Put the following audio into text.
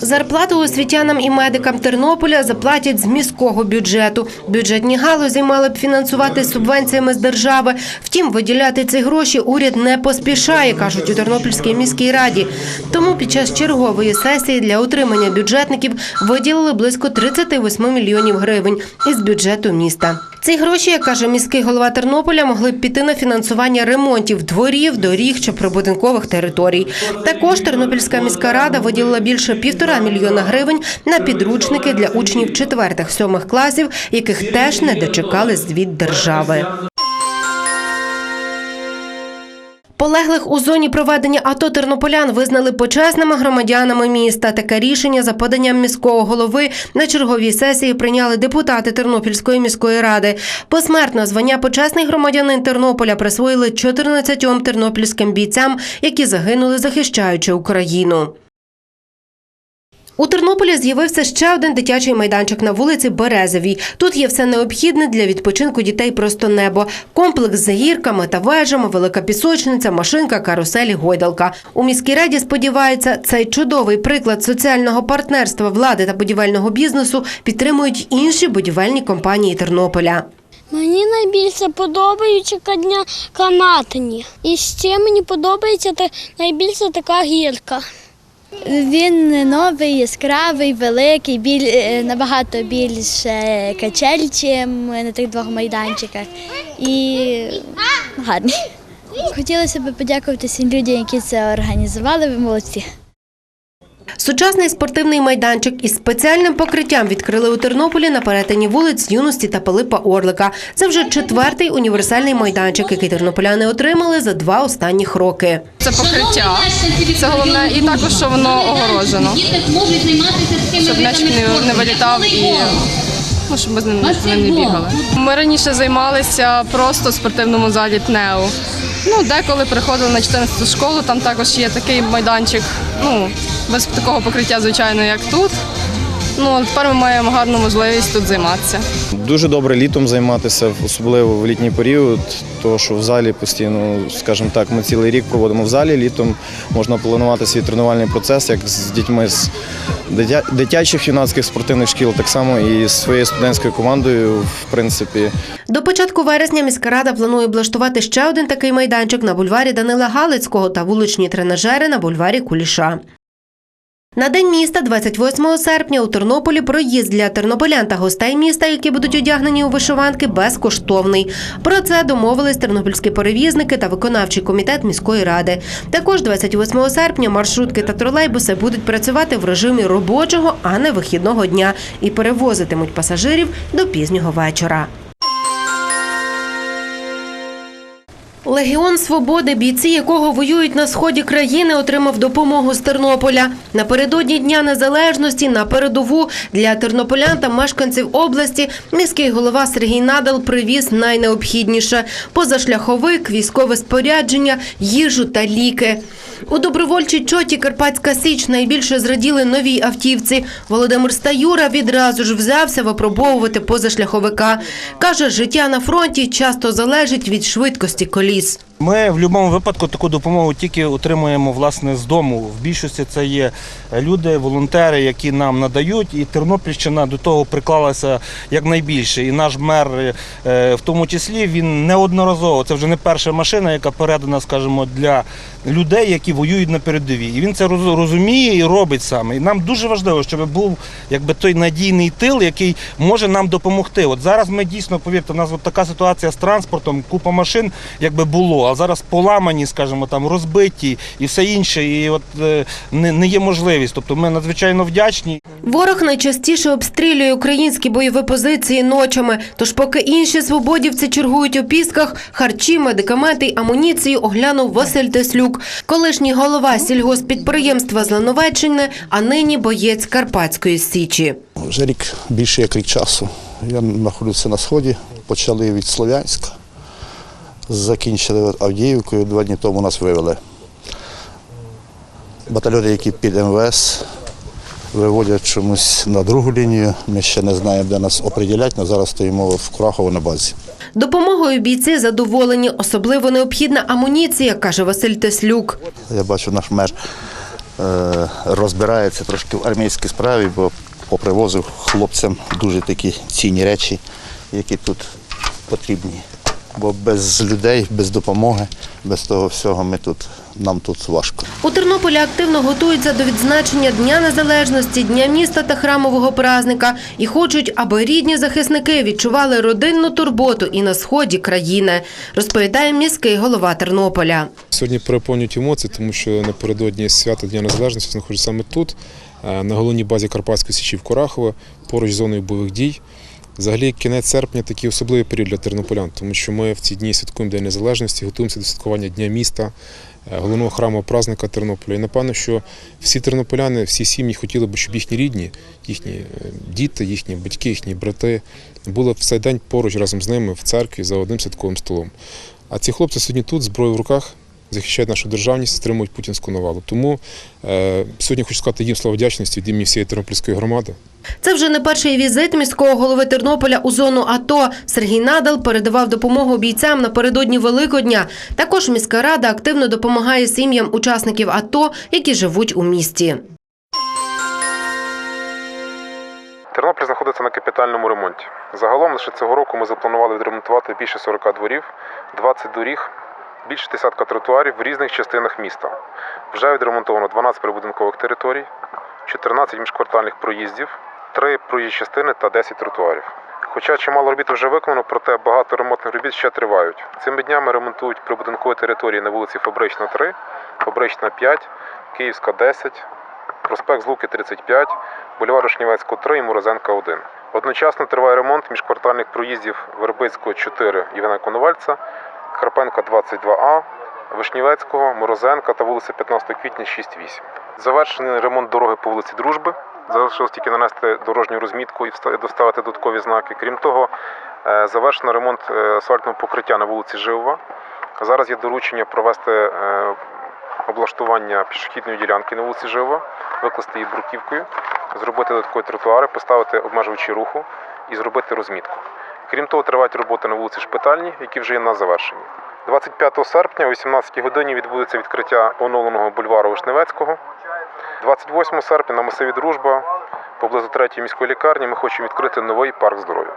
Зарплату освітянам і медикам Тернополя заплатять з міського бюджету. Бюджетні галузі мали б фінансувати субвенціями з держави. Втім, виділяти ці гроші уряд не поспішає, кажуть у Тернопільській міській раді. Тому під час чергової сесії для утримання бюджетників виділили близько 38 мільйонів гривень із бюджету міста. Ці гроші, як каже міський голова Тернополя, могли б піти на фінансування ремонтів дворів, доріг чи прибудинкових територій. Також Тернопільська міська рада виділила більше півтора мільйона гривень на підручники для учнів четвертих-сьомих класів, яких теж не дочекали звіт держави. Полеглих у зоні проведення АТО тернополян визнали почесними громадянами міста. Таке рішення за поданням міського голови на черговій сесії прийняли депутати Тернопільської міської ради. Посмертно звання почесний громадянин Тернополя присвоїли 14 тернопільським бійцям, які загинули, захищаючи Україну. У Тернополі з'явився ще один дитячий майданчик на вулиці Березовій. Тут є все необхідне для відпочинку дітей просто небо. Комплекс з гірками та вежами, велика пісочниця, машинка, каруселі, гойдалка. У міській раді сподіваються, цей чудовий приклад соціального партнерства влади та будівельного бізнесу підтримують інші будівельні компанії Тернополя. Мені найбільше подобаються кадня канатні. І ще мені подобається найбільше така гірка. Він новий, яскравий, великий, біль, е, набагато більше качель, ніж на тих двох майданчиках. І гарний. Хотілося б подякувати всім людям, які це організували. Ви молодці. Сучасний спортивний майданчик із спеціальним покриттям відкрили у Тернополі на перетині вулиць Юності та Пилипа Орлика. Це вже четвертий універсальний майданчик, який тернополяни отримали за два останніх роки. Це покриття, це головне, і також, що воно огорожено, щоб м'яч не, вилітав і ну, щоб ми з ним не бігали. Ми раніше займалися просто спортивному залі ТНЕУ. Ну, деколи приходили на 14 школу, там також є такий майданчик, ну, без такого покриття, звичайно, як тут. Ну, тепер ми маємо гарну можливість тут займатися. Дуже добре літом займатися, особливо в літній період, тому що в залі постійно, скажімо так, ми цілий рік проводимо в залі. Літом можна планувати свій тренувальний процес як з дітьми з дитячих юнацьких спортивних шкіл, так само і з своєю студентською командою, в принципі. До початку вересня міська рада планує облаштувати ще один такий майданчик на бульварі Данила Галицького та вуличні тренажери на бульварі Куліша. На день міста, 28 серпня, у Тернополі проїзд для тернополян та гостей міста, які будуть одягнені у вишиванки, безкоштовний. Про це домовились тернопільські перевізники та виконавчий комітет міської ради. Також 28 серпня маршрутки та тролейбуси будуть працювати в режимі робочого, а не вихідного дня, і перевозитимуть пасажирів до пізнього вечора. Легіон Свободи, бійці якого воюють на сході країни, отримав допомогу з Тернополя. Напередодні Дня Незалежності на передову для тернополян та мешканців області міський голова Сергій Надал привіз найнеобхідніше – позашляховик, військове спорядження, їжу та ліки. У добровольчій чоті Карпатська Січ найбільше зраділи новій автівці. Володимир Стаюра відразу ж взявся випробовувати позашляховика. Каже, життя на фронті часто залежить від швидкості police Ми в будь-якому випадку таку допомогу тільки отримуємо власне з дому. В більшості це є люди, волонтери, які нам надають, і Тернопільщина до того приклалася якнайбільше. І наш мер, е, в тому числі, він неодноразово. Це вже не перша машина, яка передана, скажімо, для людей, які воюють на передовій. І він це розуміє і робить саме. І нам дуже важливо, щоб був якби той надійний тил, який може нам допомогти. От зараз ми дійсно повірте, у нас от така ситуація з транспортом, купа машин, якби було, а зараз поламані, скажімо, там розбиті і все інше. І от е, не, не є можливість. Тобто ми надзвичайно вдячні. Ворог найчастіше обстрілює українські бойові позиції ночами. Тож, поки інші свободівці чергують у пісках, харчі, медикаменти й амуніцію оглянув Василь Теслюк, колишній голова сільгоспідприємства з Лановеччини, а нині боєць Карпатської січі. Вже рік більше як рік часу. Я знаходжуся на сході. Почали від Слов'янська, закінчили Авдіївкою. Два дні тому нас вивели. Батальйони, які під МВС, виводять чомусь на другу лінію. Ми ще не знаємо, де нас оприділять, але зараз стоїмо в Курахово на базі. Допомогою бійці задоволені. Особливо необхідна амуніція, каже Василь Теслюк. Я бачу, наш мер е, розбирається трошки в армійській справі, бо попривозив хлопцям дуже такі цінні речі, які тут потрібні. Бо без людей, без допомоги, без того всього ми тут, нам тут важко. У Тернополі активно готуються до відзначення Дня Незалежності, Дня міста та храмового празника і хочуть, аби рідні захисники відчували родинну турботу і на сході країни, розповідає міський голова Тернополя. Сьогодні переповнюють емоції, тому що напередодні свята Дня Незалежності знаходжусь саме тут, е, на головній базі Карпатської січі в Корахово, поруч з зоною бойових дій. Взагалі, кінець серпня такий особливий період для тернополян, тому що ми в ці дні святкуємо День Незалежності, готуємося до святкування Дня міста, е, головного храму празника Тернополя. І напевно, що всі тернополяни, всі сім'ї хотіли б, щоб їхні рідні, їхні е, діти, їхні батьки, їхні брати були в цей день поруч разом з ними в церкві за одним святковим столом. А ці хлопці сьогодні тут, зброю в руках, захищають нашу державність, стримують путінську навалу. Тому е, сьогодні хочу сказати їм слова вдячності від імені всієї тернопільської громади. Це вже не перший візит міського голови Тернополя у зону АТО. Сергій Надал передавав допомогу бійцям напередодні Великодня. Також міська рада активно допомагає сім'ям учасників АТО, які живуть у місті. Тернопіль знаходиться на капітальному ремонті. Загалом лише цього року ми запланували відремонтувати більше 40 дворів, 20 доріг, більше десятка тротуарів в різних частинах міста. Вже відремонтовано 12 прибудинкових територій, 14 міжквартальних проїздів, 3 проїзні частини та 10 тротуарів. Хоча чимало робіт вже виконано, проте багато ремонтних робіт ще тривають. Цими днями ремонтують прибудинкові території на вулиці Фабрична 3, Фабрична 5, Київська 10, проспект Злуки 35, бульвар Вишнівецького 3 і Морозенка 1. Одночасно триває ремонт міжквартальних проїздів Вербицького 4 Івана Коновальця, Карпенка 22А, Вишнівецького, Морозенка та вулиця 15 квітня 6-8. Завершений ремонт дороги по вулиці Дружби. Залишилось тільки нанести дорожню розмітку і доставити додаткові знаки. Крім того, е, завершено ремонт е, асфальтного покриття на вулиці Живова. Зараз є доручення провести е, облаштування пішохідної ділянки на вулиці Живова, викласти її бруківкою, зробити додаткові тротуари, поставити обмежувачі руху і зробити розмітку. Крім того, тривають роботи на вулиці Шпитальні, які вже є на завершенні. 25 серпня о 18 годині відбудеться відкриття оновленого бульвару Вишневецького. 28 серпня на масиві Дружба поблизу третьої міської лікарні ми хочемо відкрити новий парк здоров'я.